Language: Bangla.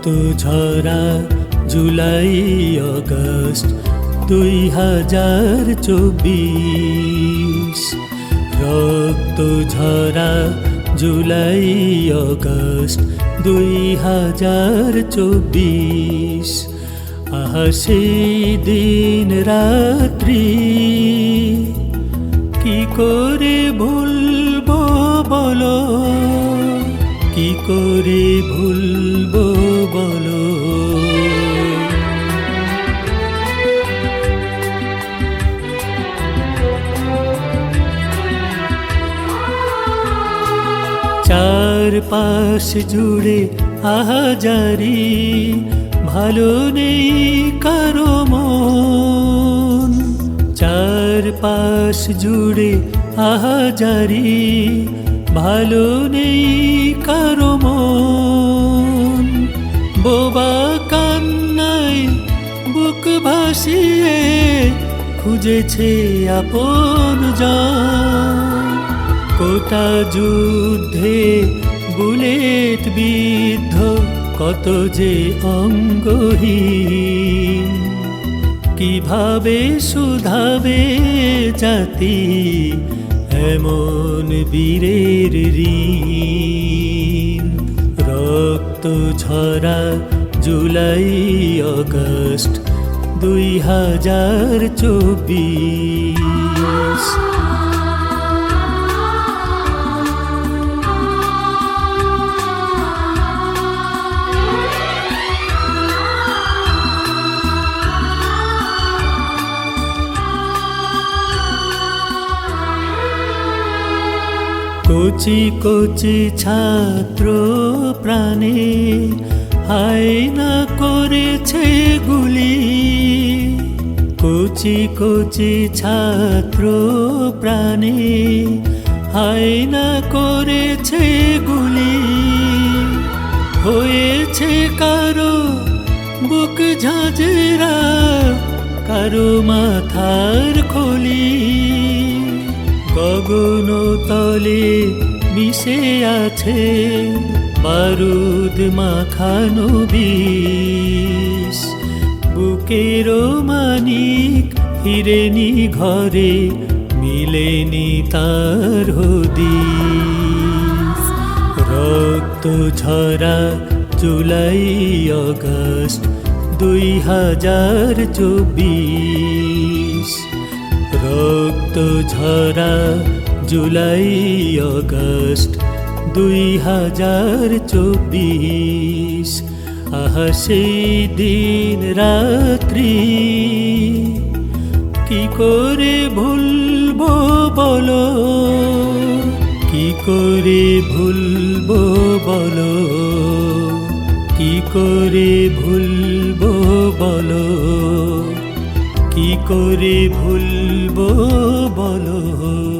রক্ত ঝরা জুলাই অগস্ট দুই হাজার চব্বিশ। রক্ত ঝরা জুলাই অগস্ট দুই হাজার চব্বিশ। আহা দিন রাত্রি কি করে ভুলবো বলো? কি করে ভুলবো বলো। চার পাশ জুড়ে আহাজারি, ভালো নেই কারও মন। চার পাশ জুড়ে আহাজারি, ভালো নেই কারও মন। ভাসিয়ে খুঁজেছে আপন কোটা যুদ্ধে বুলেট বিদ্ধ, কত যে অঙ্গহীন। কীভাবে শুধাবে জাতি এমন বীরের ঋণ? রক্ত ঝরা জুলাই অগস্ট দুই হাজার চব্বিশ। কচি কচি ছাত্র প্রাণে হায়না কচি কচি ছাত্র প্রাণে, হায়না করেছে গুলি, হয়েছে কারও বুক ঝাঁঝেরা, কারও মাথার খলি। গগন তলে মিশে আছে বারুদ মাখানো বিষ। বুকের মানিক হিরেনি ঘরে, মিলেনি তার হদিস। রক্ত ঝরা জুলাই অগস্ট দুই হাজার চব্বিশ। রক্ত ঝরা জুলাই অগস্ট দুই হাজার চব্বিশ। আহা দিন রাত্রি, কি করে ভুলবো বলো? কি করে ভুলবো বলো? কি করে ভুলবো বলো? কি করে ভুলবো বলো?